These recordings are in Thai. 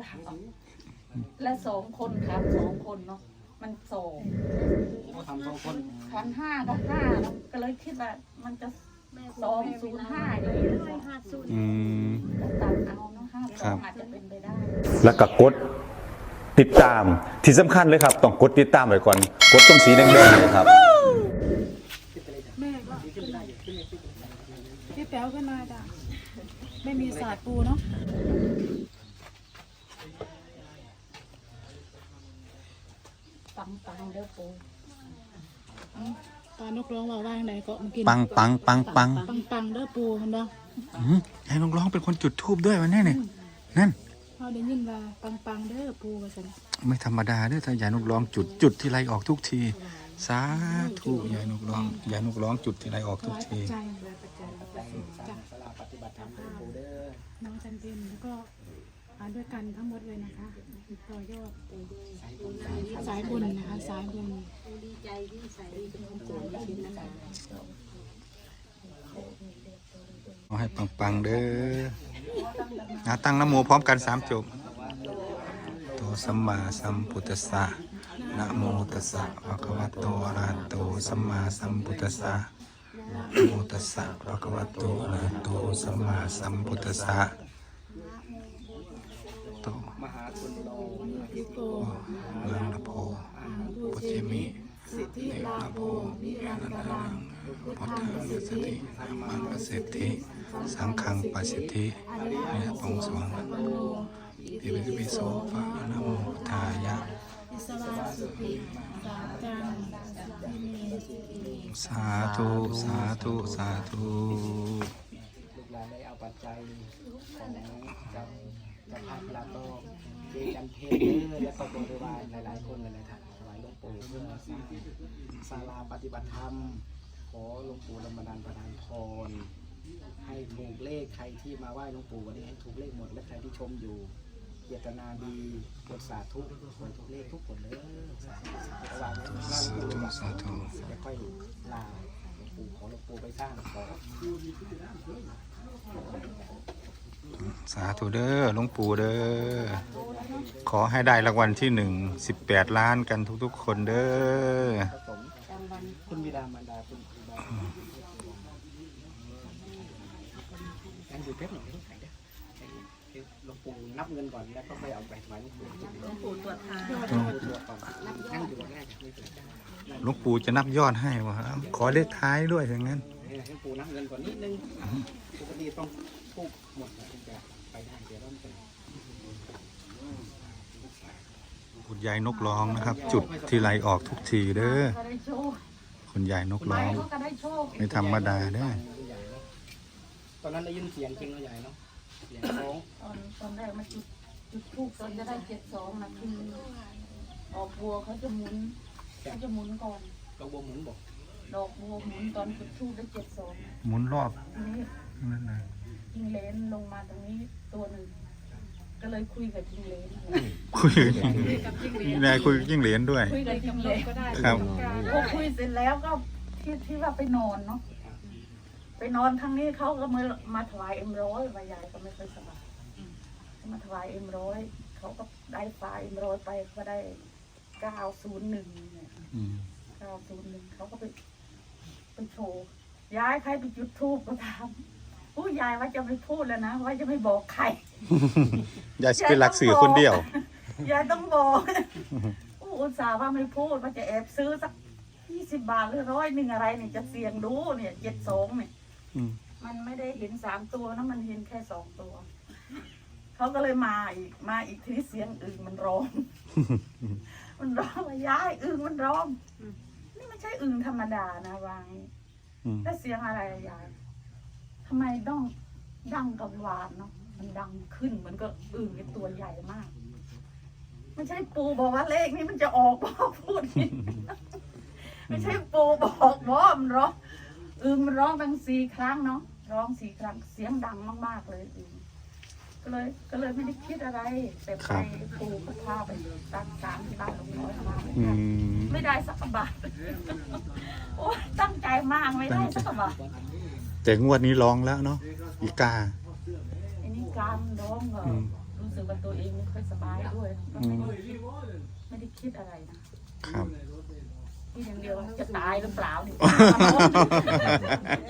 หลังออกและสองคนครับสองคนเนาะมันสองเขาทำสองคนขันห้าก็ห้าเนาะก็เลยคิดว่ามันจะสองศูนย์ห้าอย่างนี้หรือเปล่าอืมก็ตัดเอาเนาะห้าสครัองบอาจจะเป็นไปได้ แล้วก็กดติดตามที่สำคัญเลยครับ ต้องกดติดตามไว้ก่อน กดตรงสีแดงๆเลยครับแม่ก็พี่แป๊วขึ้นมาจ้ะไม่มีศาสตร์ปูเนาะ ปังปังๆเด้อปูตอนนกร้องว่าว่างไหนก็มากินปังปังปังปังปังปังเด้อปูมันเนาะอืมยายน้องร้องเป็นคนจุดทูบด้วยวันนี้เนี่ยนั่นเขาได้ยินว่าปังปังเด้อปูว่าซั่นไม่ธรรมดาเด้อถ้ายายนกร้องจุดจุดที่ไรออกทุกทีสาธุยายนกร้องยายนกร้องจุดที่ไรออกถทุกวายปัทีจจัยจ้ะสลาปฏิบัติธรรมของปูเด้อน้องจันเพ็ญแล้วก็ มาด้วยกันทั้งหมดเลยนะคะต่อยอดสายบุญนะคะสายบุญเอาให้ปังๆเด้อนะตั้งนะโมพร้อมกันสามจบโตสัมมาสัมพุทธัสสะนะโมตัสสะภะคะวะโตอะระหะโตสัมมาสัมพุทธัสสะนะโมตัสสะภะคะวะโตอะระหะโตสัมมาสัมพุทธัสสะโต มหาคุณโล พิโก ลังนะโพปุจเจมิ สิ ทิลาโภวิรังกลังพุทธังปัสสติธัมมังปัสสิทธิ สังฆังปัสสิทธิเนี่ยปองสวงติวิปิโสภะนะโมทายะสาธุสาธุสาธุลูกหลานได้เอาปัจจัยของจ้า เจ้าภาพแล้วก็เจจันเพศเด้อแล้วก็บริวารหลาย ๆ คนหลายๆท่านถวายหลวงปู่เพื่อสร้างศาลาปฏิบัติธรรม ขอหลวงปู่รำดาลประทานพรให้ถูกเลขใครที่มาไหว้หลวงปู่วันนี้ให้ถูกเลขหมดและใครที่ชมอยู่เจตนาดีกดสาธุขอให้ถูกเลขทุกคนเลยสาธุระหว่างนั้นหน้าหลวงปู่สาธุค่อยลาหลวงปู่ขอหลวงปู่ไปสร้างขอ สาธุเด้อหลวงปู่เด้อ ขอให้ได้รางวัลที่หนึ่งสิบแปดล้านกันทุกๆ คนเด้อผสมคุณบิดามารดาคุณครูบาอันอยู่เพชรหน่อยใส่เด้อให้หลวงปู่นับเงินก่อนแล้วก็ค่อยเอาไปถวายหลวงปู่หลวงปู่ตรวจทานหลวงปู่ตรวจก่อนนั่งอยู่ง่ายๆไม่เกิดได้หลวงปู่จะนับยอดให้วะครับขอเลขท้ายด้วยอย่างนั้นให้หลวงปู่นับเงินก่อนนิดนึงปกติต้อง พูกหมดแล้วถึงจะไปได้เดี๋ยวต้องไปคุณยายนกร้องนะครับ จุดที่ไรออกทุกทีเด้อก็ได้โชคคุณยายนกไปร้องเขาก็ได้โชคไม่ธรรมดาเด้อตอนนั้นได้ยินเสียงจริงแล้วใหญ่เนาะเสียงร้องตอนตอนแรกมาจุดจุดทูบตอนจะได้เจ็ดสองนะคือดอกบัวเขาจะหมุนเขาจะหมุนก่อนเราบวมหมุนบอกดอกบัวหมุนตอนจุดทูบได้เจ็ดสองหมุนรอบทีนี้นั่นนะ จิงเลนลงมาตรงนี้ตัวหนึ่งก็เลยคุยกับจิงเลนคุยนายคุยกับจิ้งเหรียญด้วย คุยกับจิงเลนครับ พอคุยเสร็จแล้วก็ที่ที่ว่าไปนอนเนาะไปนอนทางนี้เขาก็มามาถวายเอ็มร้อยมายายก็ไม่ค่อยสบายมาถวายเอ็มร้อยเขาก็ได้ฝาเอ็มร้อยไปก็ได้เก้าศูนย์หนึ่งเนี่ยอืมเก้าศูนย์หนึ่งเขาก็ไปไปโชว์ยายใครไปจุดทูบก็ถาม ผู้ยายว่าจะไม่พูดแล้วนะว่าจะไม่บอกใคร ยายสิเป็นหลักสื่อคนเดียว ยายต้องบอกอู้อุตส่าห์ว่าไม่พูดว่าจะแอบซื้อสักยี่สิบบาทหรือร้อยหนึ่งอะไรเนี่ยจะเสี่ยงดูเนี่ยเจ็ดสองเนี่ยอืมมันไม่ได้เห็นสามตัวนะมันเห็นแค่สองตัว เขาก็เลยมาอีกมาอีกทีนี้เสียงอึ่งมันร้อง มันร้องว่ายายอึ่งมันร้อง นี่ไม่ใช่อึ่งธรรมดานะวางอืม แล้วเสียงอะไรอะยายทำไมต้องดังกับวานเนาะมันดังขึ้นเหมือนก็อึ่งเป็นตัวใหญ่มากไม่ใช่ปูบอกว่าเลขนี้มันจะออกบอกพูดอย่างนี้ไม่ใช่ปูบอกว่ามันร้องอึงมันร้องตั้งสี่ครั้งเนาะร้องสี่ครั้งเสียงดังมากๆเลยอึงก็เลยก็เลยไม่ได้คิดอะไรแต่ไปปูก็พาไปตั้งศาลที่บ้านหลวงพ่อมาอืมไม่ได้สักบาทโอ้ยตั้งใจมากไม่ได้สักบาท แต่งวดนี้ร้องแล้วเนาะอีกา อันนี้การร้องเหรออืมรู้สึกว่าตัวเองไม่ค่อยสบายด้วยก็ไม่ได้คิดไม่ได้คิดอะไรนะครับที่อย่างเดียวว่าจะตายหรือเปล่าเนี่ย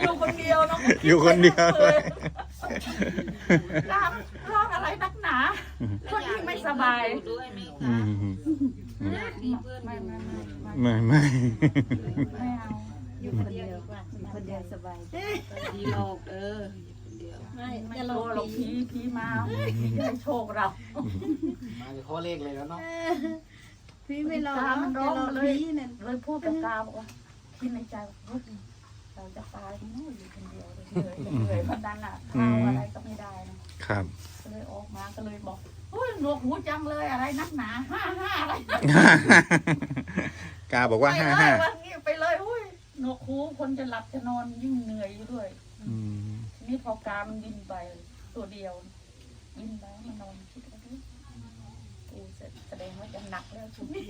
อยู่คนเดียวเนาะอยู่คนเดียวร้องร้องอะไรนักหนา คนที่ไม่สบาย ด้วยไหมอืคะมมีเพื่อนไม่ไม่ไม่ไม่ไม่ไม่เอาอยู่คนเดียวอยู่คนเดี ยวสบายดีโลกเออเดียวไม่ไม่กลัวหรอกผีผีมาผีจะให้โชคเรามาจะข้อเลขเลยแล้วเนาะพี่ไม่รอตามันร้องมาเลยพี่เนี่ยเลยพูดกับกาบอกว่าคิดในใจว่าเฮ้ยเราจะตายไหมอยู่คนเดียวเลยเลยเลยเพราะนั้นอะข้าวอะไรก็ไม่ได้นะครับ ก็เลยออกมาก็เลยบอกเฮ้ยหนวกหูจังเลยอะไรนักหนาห้าห้าอะไรกาบอกว่าไปห้าเลห้ายว่างี้ไปเลยหุ้ย หนวกหูคนจะหลับจะนอนยิ่งเหนื่อยอยู่ด้วยอืมทีนี้พอกามันบินไปตัวเดียวบินไปมันนอนคิดว่าเฮ้ยกูเสร็จแสดงว่าจะหนักแล้วชุดนี้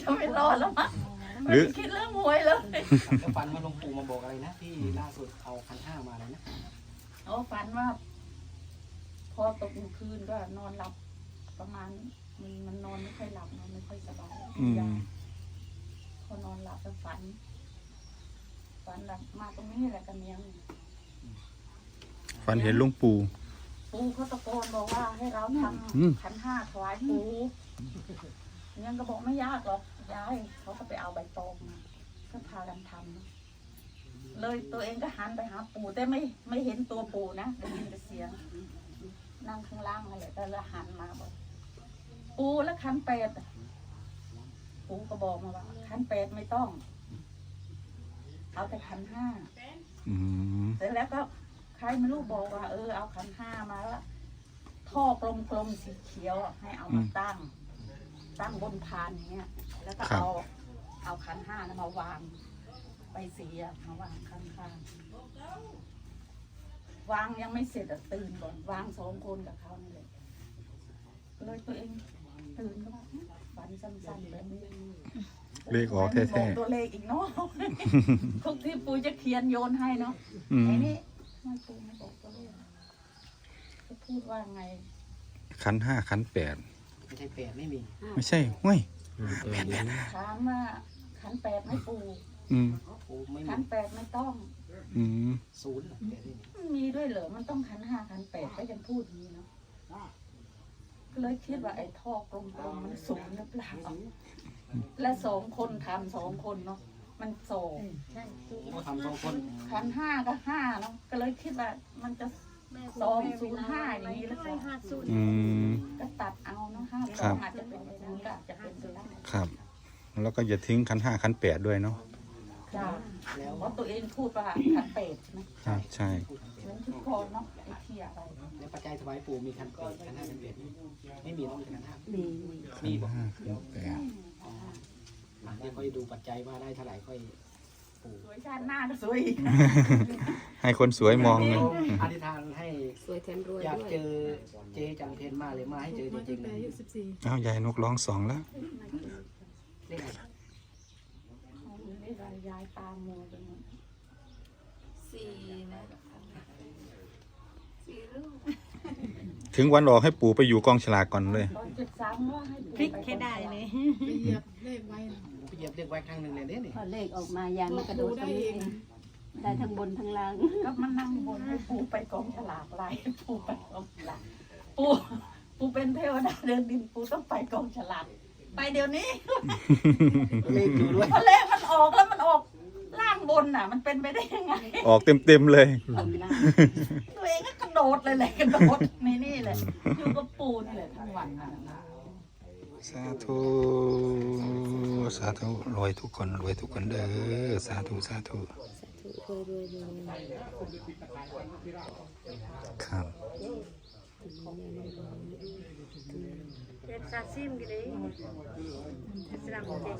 จะไม่รอดแล้วมั้งหรือไม่คิดเรื่องหวยเลยแล้วฟันว่าหลวงปู่มาบอกอะไรนะ ที่ล่าสุดเอาคันห้ามาเลยนะโอ้ฝันว่า พอตกกลางคืนก็นอนหลับประมาณมันมันนอนไม่ค่อยหลับนอนไม่ค่อยสบายอืมยาพอนอนหลับก็ฝัน ฝันหลับมาตรงนี้แหละกันเนี้ยงฝันเห็นหลุงปู่ ปูเขาตะโกนบอกว่าให้เราทอืมำขันห้าถวายปูยังก็บอกไม่ยากหรอกยายเขาก็ไปเอาใบตองมาก็พากันทำเลยตัวเองก็หันไปหาปู่แต่ไม่ไม่เห็นตัวปู่นะได้ยินแต่เสียง นั่งข้างล่างอะไรแต่ละหันมาบอก ปูแล้วขันแปดอะปูก็บอกมาว่าขันแปดไม่ต้อง เอาแต่ขันห้าอืมเสร็จแล้วก็ใครไม่รู้บอกว่า เออเอาขันห้ามาแล้วท่อกลมๆสีเขียวอะให้เอามาตั้ง ตั้งบนพานอย่างเงี้ยแล้วก็เอาเอาขันห้านะมาวางไปสีอะมาวางข้างๆวางยังไม่เสร็จอะตื่นก่อนวางสองคนกับเขานี่เลยก็เลยตัวเองตื่นก็ว่าฝันสั้นๆแบบนี้ เลขออกไม่บแท้อกตัวเลขอีกเนาะ ทุกที่ปูจะเขียนโยนให้เนาะๆอืมไอ้นี่ไม่ปูไม่บอกตัวเลขจะพูดว่าไงขันห้าขันแปดไม่ใช่แปดไม่มีไม่ใช่ห้วยถามว่าขันแปดไม่ปูอืมโอ้ไม่ขัมีนแปดไม่ต้อง อืมศูนย์เหรอแปดไม่มีมันมีด้วยเหรอมันต้องขันห้าขันแปดก็ยังพูดอย่างนี้เนาะก็เลยคิดว่าไอ้ท่อกลมๆมันสูงหรือเปล่าและสองคนทำสองคนเนาะมันสองใช่โอ้ทำสองคนขันห้าก็ห้าเนาะก็เลยคิดว่ามันจะสองศูนย์ห้าอย่างนี้หรือเปล่าอืม ก็ตัดเอาเนาะห้าสครัองบอาจจะเป็นไปได้ก็อาจจะเป็นไปได้ครับ แล้วก็อย่าทิ้งขันห้าขันแปดด้วยเนาะจ้าแล้วเพราะตัวเองพูดว่าขันเป็ดใช่ไหมครับใช่ เหมือนทุกคนเนาะไอ้ที่อะไรแล้วปัจจัยถวายปู่มีคันแปดคันห้าคันแปดไม่มีต้องมีคันห้ามีมีมีบอก ห้าขันแปด อะเดี๋ยวค่อยดูปัจจัยว่าได้เท่าไหร่ค่อยปู่สวยชาติหน้าก็สวยอีกให้คนสวยมองเลยอธิษฐานให้สวยแถมรวยอยากด้วยเจอเจจังเพนมากเลยมาให้เจอจวันริที่งๆแปเลดยอายุสิบสี่อ้าวยายนกร้องสองแล้ว เลขอะไรไม่ได้ยายตามมัวไปหมดสี่นะสี่ลูกถึงวันออกให้ปู่ไปอยู่กองฉลากก่อนเลย ตอนเจ็ดสามว่าให้พริกแค่ได้เลย ไปเหยียบเลขไว้นะผมไป เหยียบเลขไว้ครั้งหนึ่งเลยเนี่ยนี่พอเลขออกมายันกระโดดตรงนี้เองได้ทั้งบนทั้งล่างก็มานั่งบนให้ปูไปกองฉลากไล่ปูไปกองฉลากปูปูเป็นเทวดาเดินดินปูต้องไปกองฉลากไปเดี๋ยวนี้เลขอยู่ด้วยเพราะเลขมันออกแล้วมันออกล่างบนน่ะ มันเป็นไปได้ยังไงออกเต็มๆเลยบนล่างตัวเองก็กระโดดเลยแหละกระโดดนี่นี่แหละอยู่กับปูนี่แหละทั้งวันน่ะ สาธุสาธุรวยทุกคนรวยทุกคนเด้อสาธุสาธุครับ sa sim cái đấy Thật ra một cái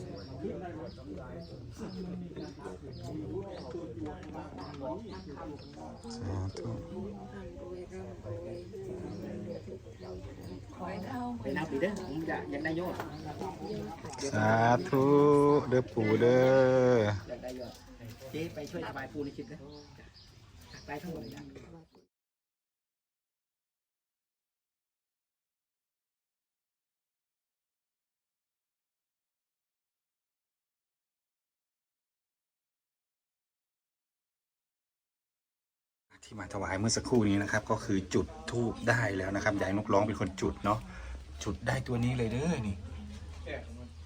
สาธุไปนับอีกเด้อผมอยากอยากได้ยอดสาธุเด้อปู่เด้อ อยากได้ยอดเจ๊ไปช่วยสบายปูในคลิปนะไปทั้งหมดเลยนะ ที่มาถวายเมื่อสักครู่นี้นะครับ ก็คือจุดทูบได้แล้วนะครับยายนกร้องเป็นคนจุดเนาะจุดได้ตัวนี้เลยเด้อนี่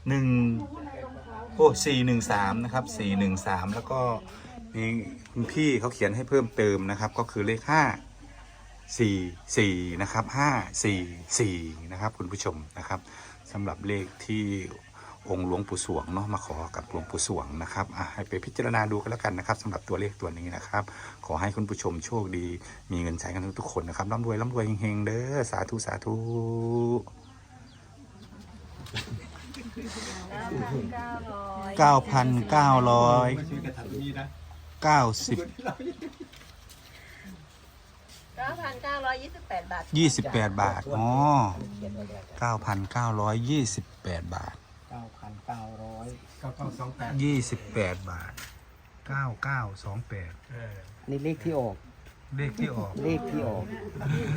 หนึ่งโอ้สี่หนึ่งสามนะครับสี่หนึ่งสามแล้วก็มีคุณพี่เขาเขียนให้เพิ่มเติมนะครับ ก็คือเลขห้าสี่สี่นะครับห้าสี่สี่นะครับ คุณผู้ชมนะครับสำหรับเลขที่ องค์หลวงปู่สวงเนาะมาขอกับหลวงปู่สวงนะครับอะให้ไปพิจารณาดูกันแล้วกันนะครับสำหรับตัวเลขตัวนี้นะครับ ขอให้คุณผู้ชมโชคดี มีเงินใช้กันทุกๆคนนะครับร่ำรวยร่ำรวยเฮงๆเด้อสาธุสาธุเก้าพันเก้าร้อยเก้าพันเก้าร้อยเก้าสิบเก้าพันเก้าร้อยยี่สิบแปดบาทยี่สิบแปดบาท อ๋อเขียนไว้แล้วเก้าพันเก้าร้อยยี่สิบแปดบาท เก้าพันเก้าร้อยเก้าเก้าสองแปดยี่สิบแปดบาทเก้าเก้าสองแปดนี่เลขที่ออก เลขที่ออกเลขที่ออก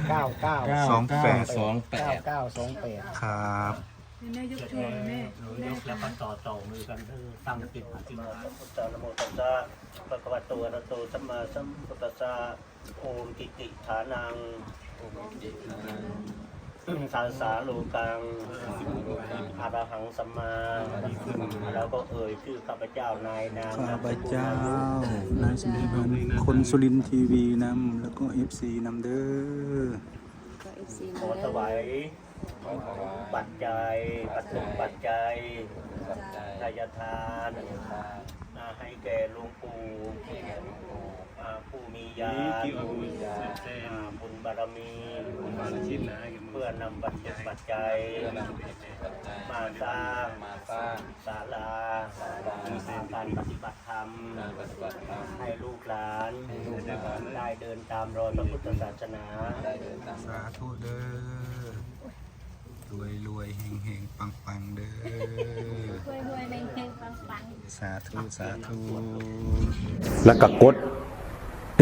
เก้าเก้าสองแปดสองแปดเก้าสองแปดครับ แม่ยกช่วยแม่แม่ยกแล้วก็ต่อต่อมือกันเออตั้งจิตอธิษฐานพุทธนะโมตัสสะภะคะวะโตอะระหะโตสัมมาสัมพุทธัสสะโอมติติฐานัง สาสาโลกังอาระหังสัมมา แล้วก็เอ่ยชื่อข้าพเจ้านายนามข้าพเจ้านายสุริพันธ์คนสุรินทร์ทีวีนำแล้วก็เอฟซีนำเด้อขอถวายปัจจัยปัจจุปัจจัยทายทานอ่าให้แก่หลวงปู่อ่า ผู้มียาอ่าบุญบารมีเพื่อนำปัจจุปัจจัยมาสร้างศาลาการปฏิบัติธรรม ให้ลูกหลาน ได้เดินตามรอยพระพุทธศาสนาสาธุเด้อรวยรวยเฮงเฮงปังปังเด้อรวยรวยในเฮงปังปังสาธุสาธุแล้วก็กด